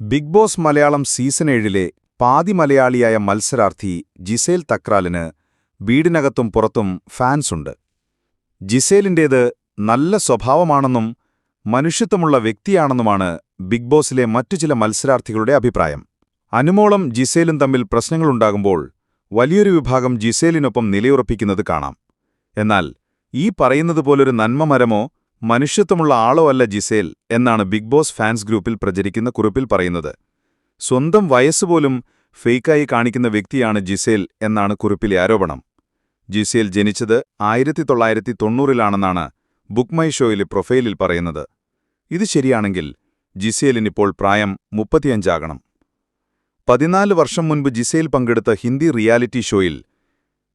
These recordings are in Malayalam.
ബിഗ് ബോസ് മലയാളം സീസൺ ഏഴിലെ പാതി മലയാളിയായ മത്സരാർത്ഥി ജിസേൽ തക്രാലിന് വീടിനകത്തും പുറത്തും ഫാൻസുണ്ട് ജിസേലിന്റേത് നല്ല സ്വഭാവമാണെന്നും മനുഷ്യത്വമുള്ള വ്യക്തിയാണെന്നുമാണ് ബിഗ് ബോസിലെ മറ്റു ചില മത്സരാർത്ഥികളുടെ അഭിപ്രായം. അനുമോളം ജിസേലും തമ്മിൽ പ്രശ്നങ്ങളുണ്ടാകുമ്പോൾ വലിയൊരു വിഭാഗം ജിസേലിനൊപ്പം നിലയുറപ്പിക്കുന്നത് കാണാം. എന്നാൽ ഈ പറയുന്നതുപോലൊരു നന്മമരമോ മനുഷ്യത്വമുള്ള ആളോ അല്ല ജിസേൽ എന്നാണ് ബിഗ് ബോസ് ഫാൻസ് ഗ്രൂപ്പിൽ പ്രചരിക്കുന്ന കുറിപ്പിൽ പറയുന്നത്. സ്വന്തം വയസ്സുപോലും ഫേക്കായി കാണിക്കുന്ന വ്യക്തിയാണ് ജിസേൽ എന്നാണ് കുറിപ്പിലെ ആരോപണം. ജിസേൽ ജനിച്ചത് ആയിരത്തി തൊള്ളായിരത്തി തൊണ്ണൂറിലാണെന്നാണ് ബുക്ക് മൈ ഷോയിലെ പ്രൊഫൈലിൽ പറയുന്നത്. ഇത് ശരിയാണെങ്കിൽ ജിസേലിനിപ്പോൾ പ്രായം മുപ്പത്തിയഞ്ചാകണം. പതിനാല് വർഷം മുൻപ് ജിസേൽ പങ്കെടുത്ത ഹിന്ദി റിയാലിറ്റി ഷോയിൽ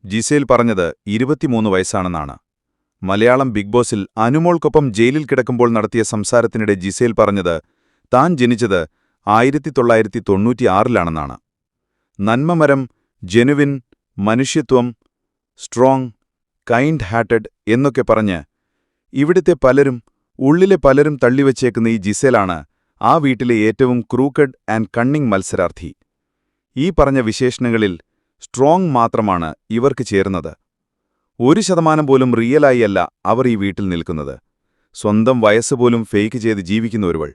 ജിസേൽ പറഞ്ഞത് ഇരുപത്തിമൂന്ന് വയസ്സാണെന്നാണ്. മലയാളം ബിഗ് ബോസിൽ അനുമോൾക്കൊപ്പം ജയിലിൽ കിടക്കുമ്പോൾ നടത്തിയ സംസാരത്തിനിടെ ജിസേൽ പറഞ്ഞത് താൻ ജനിച്ചത് ആയിരത്തി തൊള്ളായിരത്തി തൊണ്ണൂറ്റിയാറിലാണെന്നാണ് നന്മമരം ജെനുവിൻ മനുഷ്യത്വം സ്ട്രോങ് കൈൻഡ് ഹാർട്ടഡ് എന്നൊക്കെ പറഞ്ഞ് ഇവിടുത്തെ പലരും ഉള്ളിലെ പലരും തള്ളിവച്ചേക്കുന്ന ഈ ജിസേലാണ് ആ വീട്ടിലെ ഏറ്റവും ക്രൂക്കഡ് ആൻഡ് കണ്ണിങ് മത്സരാർത്ഥി. ഈ പറഞ്ഞ വിശേഷണങ്ങളിൽ സ്ട്രോങ് മാത്രമാണ് ഇവർക്ക് ചേർന്നത് ഒരു ശതമാനം പോലും റിയലായി അല്ല അവർ ഈ വീട്ടിൽ നിൽക്കുന്നത്. സ്വന്തം വയസ്സ് പോലും ഫേക്ക് ചെയ്ത് ജീവിക്കുന്ന ഒരുവൾ.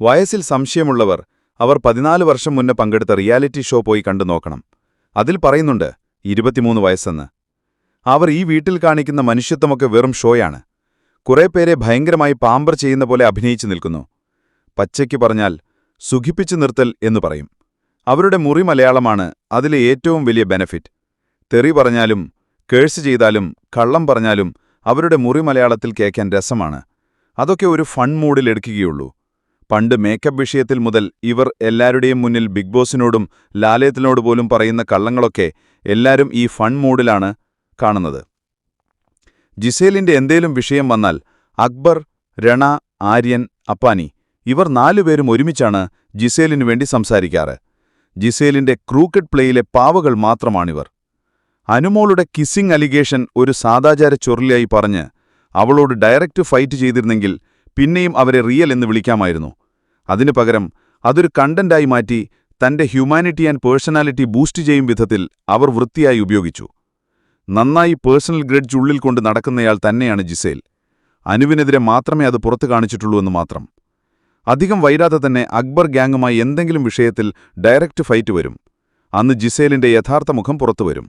വയസ്സിൽ സംശയമുള്ളവർ അവർ പതിനാല് വർഷം മുന്നേ പങ്കെടുത്ത റിയാലിറ്റി ഷോ പോയി കണ്ടു നോക്കണം. അതിൽ പറയുന്നുണ്ട് ഇരുപത്തിമൂന്ന് വയസ്സെന്ന്. അവർ ഈ വീട്ടിൽ കാണിക്കുന്ന മനുഷ്യത്വമൊക്കെ വെറും ഷോയാണ്. കുറെ പേരെ ഭയങ്കരമായി പാമ്പർ ചെയ്യുന്ന പോലെ അഭിനയിച്ചു നിൽക്കുന്നു. പച്ചയ്ക്ക് പറഞ്ഞാൽ സുഖിപ്പിച്ചു നിർത്തൽ എന്നു പറയും. അവരുടെ മുറി മലയാളമാണ് അതിലെ ഏറ്റവും വലിയ ബെനഫിറ്റ്. തെറി പറഞ്ഞാലും കേഴ്സ് ചെയ്താലും കള്ളം പറഞ്ഞാലും അവരുടെ മുറി മലയാളത്തിൽ കേൾക്കാൻ രസമാണ്. അതൊക്കെ ഒരു ഫൺ മൂഡിലെടുക്കുകയുള്ളൂ പണ്ട് മേക്കപ്പ് വിഷയത്തിൽ മുതൽ ഇവർ എല്ലാവരുടെയും മുന്നിൽ ബിഗ് ബോസിനോടും ലാലയത്തിനോട് പോലും പറയുന്ന കള്ളങ്ങളൊക്കെ എല്ലാവരും ഈ ഫൺ മൂഡിലാണ് കാണുന്നത്. ജിസേലിന്റെ എന്തേലും വിഷയം വന്നാൽ അക്ബർ രണ ആര്യൻ അപ്പാനി ഇവർ നാലുപേരും ഒരുമിച്ചാണ് ജിസേലിനു വേണ്ടി സംസാരിക്കാറ്. ജിസേലിന്റെ ക്രൂക്കറ്റ് പ്ലേയിലെ പാവകൾ മാത്രമാണിവർ. അനുമോളുടെ കിസ്സിംഗ് അലിഗേഷൻ ഒരു സാദാചാര ചൊറിലായി പറഞ്ഞ് അവളോട് ഡയറക്റ്റ് ഫൈറ്റ് ചെയ്തിരുന്നെങ്കിൽ പിന്നെയും അവരെ റിയൽ എന്ന് വിളിക്കാമായിരുന്നു. അതിനു പകരം അതൊരു കണ്ടന്റായി മാറ്റി തന്റെ ഹ്യൂമാനിറ്റി ആൻഡ് പേഴ്സണാലിറ്റി ബൂസ്റ്റ് ചെയ്യും വിധത്തിൽ അവർ വൃത്തിയായി ഉപയോഗിച്ചു. നന്നായി പേഴ്സണൽ ഗ്രഡ്ജ് ഉള്ളിൽ കൊണ്ട് നടക്കുന്നയാൾ തന്നെയാണ് ജിസേൽ. അനുവിനെതിരെ മാത്രമേ അത് പുറത്തു കാണിച്ചിട്ടുള്ളൂ എന്ന് മാത്രം. അധികം വൈരാതെ തന്നെ അക്ബർ ഗ്യാങ്ങുമായി എന്തെങ്കിലും വിഷയത്തിൽ ഡയറക്റ്റ് ഫൈറ്റ് വരും. അന്ന് ജിസേലിന്റെ യഥാർത്ഥ മുഖം പുറത്തുവരും